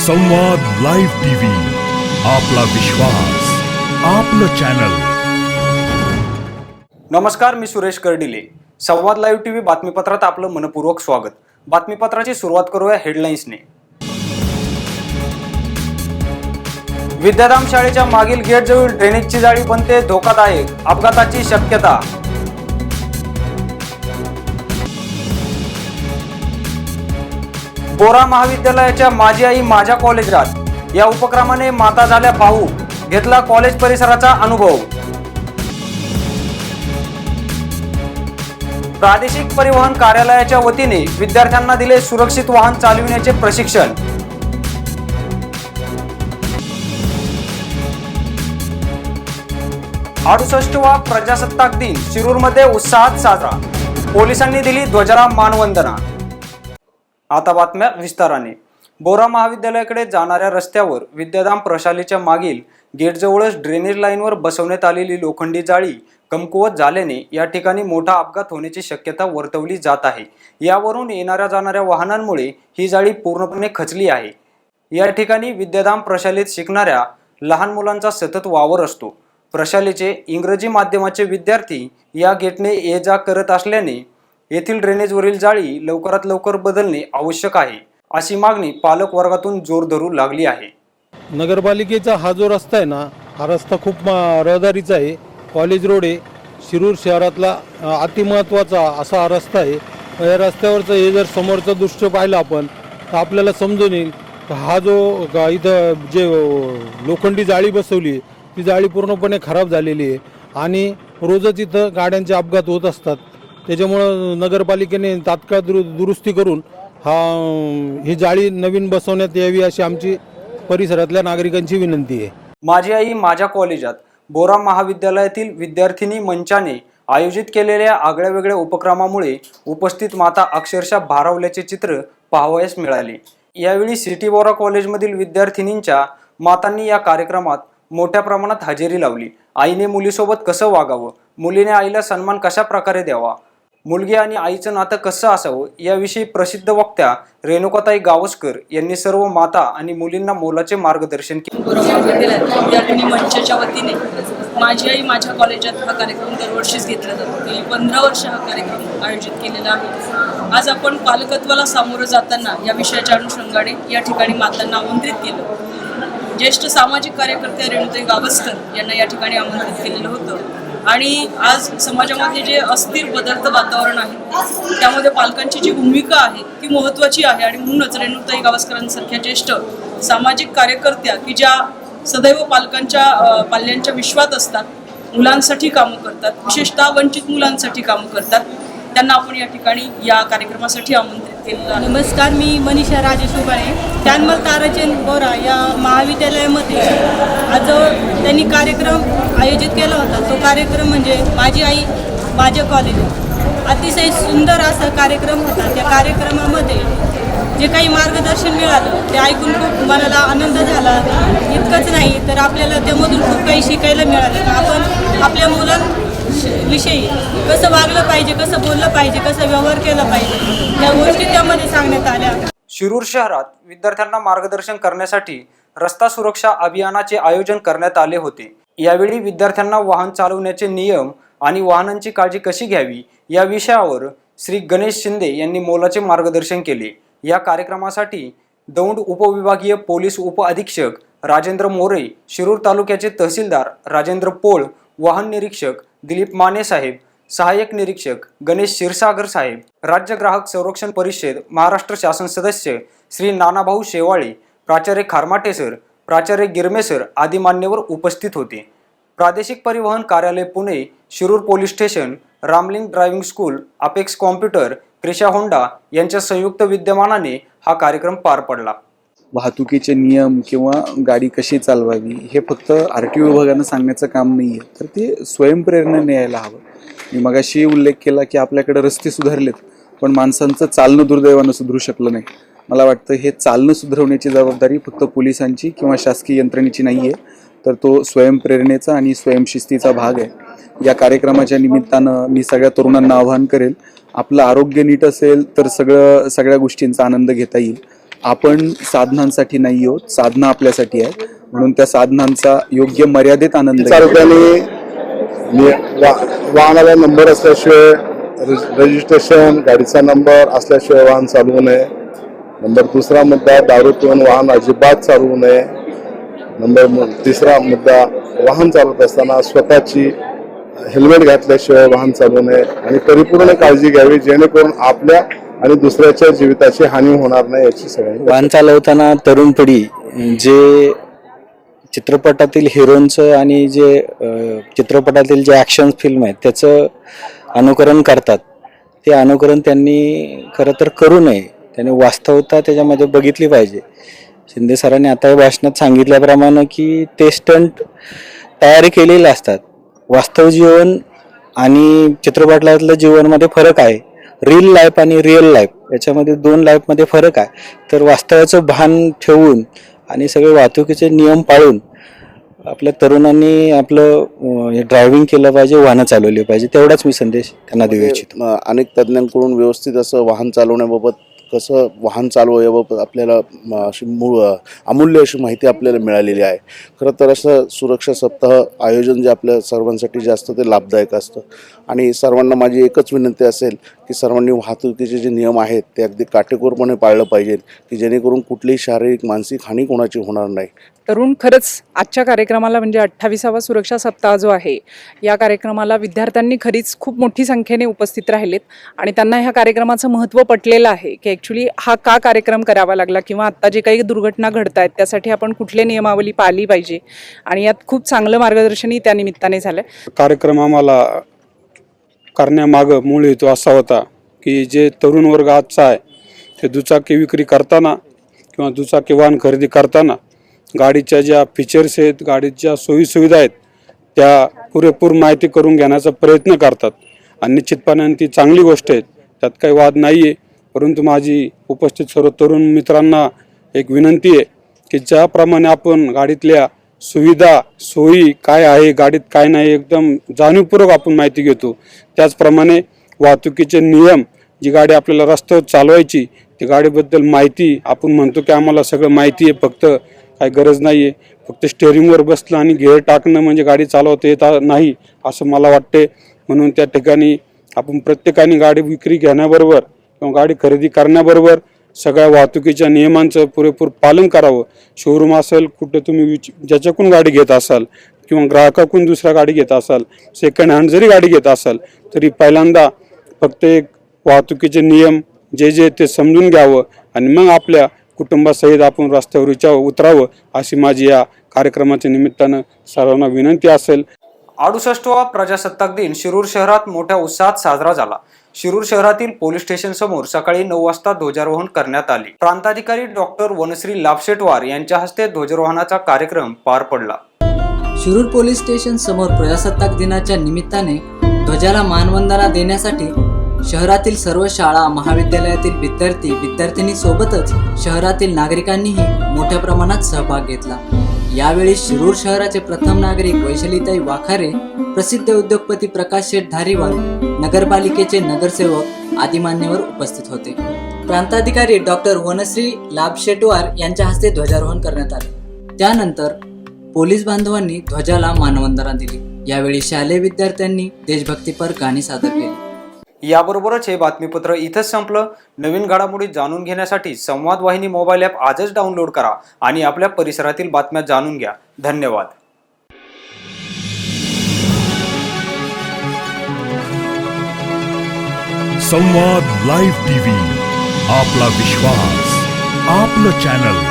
संवाद live TV आपला विश्वास आपलं चॅनल. नमस्कार मी सुरेश कर्डिले. संवाद लाईव्ह टीव्ही बातमीपत्रात आपलं मनपूर्वक स्वागत. बातमीपत्राची सुरुवात करूया हेडलाईन्सने विद्याधाम शाळेच्या मागील गेटजवळ ड्रेनेजची जाळी बनते धोकादायक अपघाताची शक्यता. बोरा महाविद्यालयाच्या माझी आई माझ्या कॉलेजात या उपक्रमाने माता झाल्या भाऊ. घेतला कॉलेज परिसराचा अनुभव. प्रादेशिक परिवहन कार्यालयाच्या वतीने विद्यार्थ्यांना दिले सुरक्षित वाहन चालविण्याचे प्रशिक्षण. अडुसष्टवा प्रजासत्ताक दिन शिरूरमध्ये उत्साहात साजरा. पोलिसांनी दिली ध्वजाला मानवंदना. आता बातम्या विस्ताराने. बोरा महाविद्यालयाकडे जाणाऱ्या रस्त्यावर विद्याधाम प्रशालेच्या मागील गेटजवळच ड्रेनेज लाईनवर बसवण्यात आलेली लोखंडी जाळी कमकुवत झाल्याने या ठिकाणी मोठा अपघात होण्याची शक्यता वर्तवली जात आहे. यावरून येणाऱ्या जाणाऱ्या वाहनांमुळे ही जाळी पूर्णपणे खचली आहे. या ठिकाणी विद्याधाम प्रशालेत शिकणाऱ्या लहान मुलांचा सतत वावर असतो. प्रशालेचे इंग्रजी माध्यमाचे विद्यार्थी या गेटने ये जा करत असल्याने येथील ड्रेनेजवरील जाळी लवकरात लवकर बदलणे आवश्यक आहे अशी मागणी पालक वर्गातून जोर धरू लागली आहे. नगरपालिकेचा हा जो रस्ता आहे ना हा रस्ता खूप रहदारीचा आहे. कॉलेज रोड आहे शिरूर शहरातला अ, अतिमहत्त्वाचा असा हा रस्ता आहे. या रस्त्यावरचं हे जर समोरचं दृश्य पाहिलं आपण तर आपल्याला समजून येईल हा जो गा- इथं जे लोखंडी जाळी बसवली आहे, ती जाळी पूर्णपणे खराब झालेली आहे. आणि रोजच इथं गाड्यांचे अपघात होत असतात. त्याच्यामुळं नगरपालिकेने तात्काळ दुरु दुरुस्ती करून हा ही जाळी नवीन बसवण्यात यावी अशी आमची परिसरातल्या नागरिकांची विनंती आहे. माझी आई माझ्या कॉलेजात बोरा महाविद्यालयातील विद्यार्थिनी मंचाने आयोजित केलेल्या आगळ्या वेगळ्या उपक्रमामुळे उपस्थित माता अक्षरशः भारावल्याचे चित्र पाहावयास मिळाले. यावेळी सिटी बोरा कॉलेजमधील विद्यार्थिनींच्या मातांनी या कार्यक्रमात मोठ्या प्रमाणात हजेरी लावली. आईने मुलीसोबत कसं वागावं? मुलीने आईला सन्मान कशा प्रकारे द्यावा? मुलगी आणि आईचं नातं कसं असावं याविषयी प्रसिद्ध वक्त्या रेणुकाताई गावस्कर यांनी सर्व माता आणि मुलींना मोलाचे मार्गदर्शन केले. या विद्यालयात मंचाच्या वतीने माझी आई माझ्या कॉलेजात हा कार्यक्रम दरवर्षीच घेतला जातो. गेली पंधरा वर्ष हा कार्यक्रम आयोजित केलेला आहे. आज आपण पालकत्वाला सामोरं जाताना या विषयाच्या अनुषंगाने या ठिकाणी मातांना आमंत्रित केलं. ज्येष्ठ सामाजिक कार्यकर्ते रेणुताई गावस्कर यांना या ठिकाणी आमंत्रित केलेलं होतं. आणि आज समाजामध्ये जे अस्थिर बदलतं वातावरण आहे त्यामध्ये पालकांची जी भूमिका आहे ती महत्त्वाची आहे. आणि म्हणूनच रेणुताई गावस्करांसारख्या ज्येष्ठ सामाजिक कार्यकर्त्या की ज्या सदैव पालकांच्या पाल्यांच्या विश्वात असतात मुलांसाठी कामं करतात विशेषतः वंचित मुलांसाठी कामं करतात त्यांना आपण या ठिकाणी या कार्यक्रमासाठी आमंत्रित नमस्कार मी मनीषा राजेश उबाळे. त्यानमल ताराचंद बोरा या महाविद्यालयामध्ये आज जो त्यांनी कार्यक्रम आयोजित केला होता. तो कार्यक्रम म्हणजे माझी आई माझ्या कॉलेज अतिशय सुंदर असा कार्यक्रम होता. त्या कार्यक्रमामध्ये जे काही मार्गदर्शन मिळालं ते ऐकून खूप मनाला आनंद झाला. इतकंच नाही तर आपल्याला त्यामधून खूप काही शिकायला मिळालं. आपण आपल्या विषयी कसं वागलं पाहिजे कसं बोललं पाहिजे कसं व्यवहार केला पाहिजे या गोष्टी त्यामध्ये सांगण्यात आल्या. शिरूर शहरात विद्यार्थ्यांना मार्गदर्शन करण्यासाठी रस्ता सुरक्षा अभियानाचे आयोजन करण्यात आले होते. यावेळी विद्यार्थ्यांना वाहन चालवण्याचे नियम आणि वाहनांची काळजी कशी घ्यावी या विषयावर श्री गणेश शिंदे यांनी मोलाचे मार्गदर्शन केले. या कार्यक्रमासाठी दौंड उपविभागीय पोलीस उप अधीक्षक राजेंद्र मोरे शिरूर तालुक्याचे तहसीलदार राजेंद्र पोळ वाहन निरीक्षक दिलीप माने साहेब सहाय्यक निरीक्षक गणेश क्षीरसागर साहेब राज्य ग्राहक संरक्षण परिषद महाराष्ट्र शासन सदस्य श्री नानाभाऊ शेवाळे प्राचार्य खारमाटे सर प्राचार्य गिरमे सर आदी मान्यवर उपस्थित होते. प्रादेशिक परिवहन कार्यालय Pune Shirur police station Ramling driving school apex computer Krisha Honda यांच्या संयुक्त विद्यमानाने हा कार्यक्रम पार पडला. वाहतुकीचे नियम किंवा गाडी कशी चालवावी हे फक्त आर टी ओ विभागानं सांगण्याचं काम नाही आहे तर ते स्वयंप्रेरणेने यायला हवं. मी मगाशी उल्लेख केला की आपल्याकडे रस्ते सुधारलेत पण माणसांचं चालणं दुर्दैवानं सुधरू शकलं नाही. मला वाटतं हे चालणं सुधारवण्याची जबाबदारी फक्त पोलिसांची किंवा शासकीय यंत्रणेची नाही आहे तर तो स्वयंप्रेरणेचा आणि स्वयंशिस्तीचा भाग आहे. या कार्यक्रमाच्या निमित्तानं मी सगळ्या तरुणांना आवाहन करेल आपलं आरोग्य नीट असेल तर सगळं सगळ्या गोष्टींचा आनंद घेता येईल. आपण साधनांसाठी नाही आहोत साधना आपल्यासाठी आहे. म्हणून त्या साधनांचा योग्य मर्यादित आनंद घ्या. वा- वाहनाला नंबर असल्याशिवाय रजिस्ट्रेशन गाडीचा नंबर असल्याशिवाय वाहन चालवू नये. नंबर दुसरा मुद्दा दारू पिऊन वाहन अजिबात चालवू नये. नंबर तिसरा मुद्दा वाहन चालवत असताना स्वतःची हेल्मेट घातल्याशिवाय वाहन चालवू नये. आणि परिपूर्ण काळजी घ्यावी जेणेकरून आपल्या आणि दुसऱ्याच्या जीविताची हानी होणार नाही याची सगळी वाहन चालवताना तरुण पिढी जे चित्रपटातील हिरोंचं आणि जे चित्रपटातील जे ॲक्शन फिल्म आहेत त्याचं अनुकरण करतात. ते अनुकरण त्यांनी खरं तर करू नये. त्यांनी वास्तवता त्याच्यामध्ये बघितली पाहिजे. शिंदे सरांनी आता या भाषणात सांगितल्याप्रमाणे की ते स्टंट तयारी केलेले असतात. वास्तव जीवन आणि चित्रपटातलं जीवनमध्ये फरक आहे. रिअल लाईफ आणि रिअल लाईफ याच्यामध्ये दोन लाईफमध्ये फरक आहे. तर वास्तवाचं भान ठेवून आणि सगळे वाहतुकीचे नियम पाळून आपल्या तरुणांनी आपलं ड्रायव्हिंग केलं पाहिजे वाहनं चालवली पाहिजे तेवढाच मी संदेश त्यांना देऊ इच्छितो. म, अनेक तज्ज्ञांकडून व्यवस्थित असं वाहन चालवण्याबाबत कसं वाहन चालवा याबाबत आपल्याला अशी मूळ अमूल्य अशी माहिती आपल्याला मिळालेली आहे. खरं तर असं सुरक्षा सप्ताह आयोजन जे आपल्या सर्वांसाठी जे असतं ते लाभदायक असतं. आणि सर्वांना माझी एकच विनंती असेल की सर्वांनी वाहतुकीचे जे नियम आहेत ते अगदी काटेकोरपणे पाळलं पाहिजे की जेणेकरून कुठलीही शारीरिक मानसिक हानी कोणाची होणार नाही. तरुण खरंच आजच्या कार्यक्रमाला म्हणजे अठ्ठावीसावा सुरक्षा सप्ताह जो आहे या कार्यक्रमाला विद्यार्थ्यांनी खरीच खूप मोठी संख्येने उपस्थित राहिलेत आणि त्यांना ह्या कार्यक्रमाचं महत्त्व पटलेलं आहे की ॲक्च्युली हा का कार्यक्रम करावा लागला किंवा आत्ता जे काही दुर्घटना घडत आहेत त्यासाठी आपण कुठले नियमावली पाळली पाहिजे आणि यात खूप चांगलं मार्गदर्शनही त्या निमित्ताने झालं. कार्यक्रम आम्हाला करण्यामागं मूळ हेतू असा होता की जे तरुण वर्ग आजचा आहे ते दुचाकी विक्री करताना किंवा दुचाकी वाहन खरेदी करताना गाडीच्या ज्या फीचर्स आहेत गाडीच्या सोयीसुविधा आहेत त्या पुरेपूर माहिती करून घेण्याचा प्रयत्न करतात. आणि निश्चितपणे ती चांगली गोष्ट आहे. त्यात काही वाद नाही आहे परंतु माझी उपस्थित सर्व तरुण मित्रांना एक विनंती आहे की ज्याप्रमाणे आपण गाडीतल्या सुविधा सोयी काय आहे गाडीत काय नाही एकदम जाणीवपूर्वक आपण माहिती घेतो. त्याचप्रमाणे वाहतुकीचे नियम जी गाडी आपल्याला रस्त्यावर चालवायची ती गाडीबद्दल माहिती आपण म्हणतो की आम्हाला सगळं माहिती आहे. फक्त काही गरज नाही आहे फक्त स्टेअरिंगवर बसलं आणि गिअर टाकणं म्हणजे गाडी चालवता येत नाही असं मला वाटते म्हणून त्या ठिकाणी आपण प्रत्येकाने गाडी विक्री घेण्याबरोबर किंवा गाडी खरेदी करण्याबरोबर सगळ्या वाहतुकीच्या नियमांचं पुरेपूर पालन करावं. शोरूम असेल कुठं तुम्ही विच ज्याच्याकडून गाडी घेत असाल किंवा ग्राहकाकडून दुसऱ्या गाडी घेत असाल सेकंड हँड जरी गाडी घेत असाल तरी पहिल्यांदा फक्त एक वाहतुकीचे नियम जे जे ते समजून घ्यावं आणि मग आपल्या कुटुंबासहित आपण रस्त्यावर उतरावं अशी माझी या कार्यक्रमाच्या निमित्तानं सर्वांना विनंती असेल. अडुसष्टवा प्रजासत्ताक दिन शिरूर शहरात मोठ्या उत्साहात साजरा झाला. शिरूर शहरातील पोलीस स्टेशन समोर सकाळी नऊ वाजता ध्वजारोहण करण्यात आले. प्रांताधिकारी डॉक्टर वनश्री लाभशेटवार यांच्या हस्ते ध्वजारोहणाचा कार्यक्रम पार पडला. शिरूर पोलीस स्टेशन समोर प्रजासत्ताक दिनाच्या निमित्ताने ध्वजाला मानवंदना देण्यासाठी शहरातील सर्व शाळा महाविद्यालयातील विद्यार्थी विद्यार्थिनी सोबतच शहरातील नागरिकांनीही मोठ्या प्रमाणात सहभाग घेतला. यावेळी शिरूर शहराचे प्रथम नागरिक वैशालीताई वाखारे प्रसिद्ध उद्योगपती प्रकाश शेठ धारीवाल नगरपालिकेचे नगरसेवक आदी मान्यवर उपस्थित होते. प्रांताधिकारी डॉक्टर वनश्री लाभ शेटवार यांच्या हस्ते ध्वजारोहण करण्यात आले. त्यानंतर पोलीस बांधवांनी ध्वजाला मानवंदना दिली. यावेळी शालेय विद्यार्थ्यांनी देशभक्तीपर गाणी सादर केली. याबरोबरच हे बातमीपत्र इथंच संपलं. नवीन घडामोडी जाणून घेण्यासाठी संवाद वाहिनी मोबाईल ॲप आजच डाउनलोड करा आणि आपल्या परिसरातील बातम्या जाणून घ्या. धन्यवाद. संवाद लाईव्ह टीव्ही आपला विश्वास आपलं चॅनल.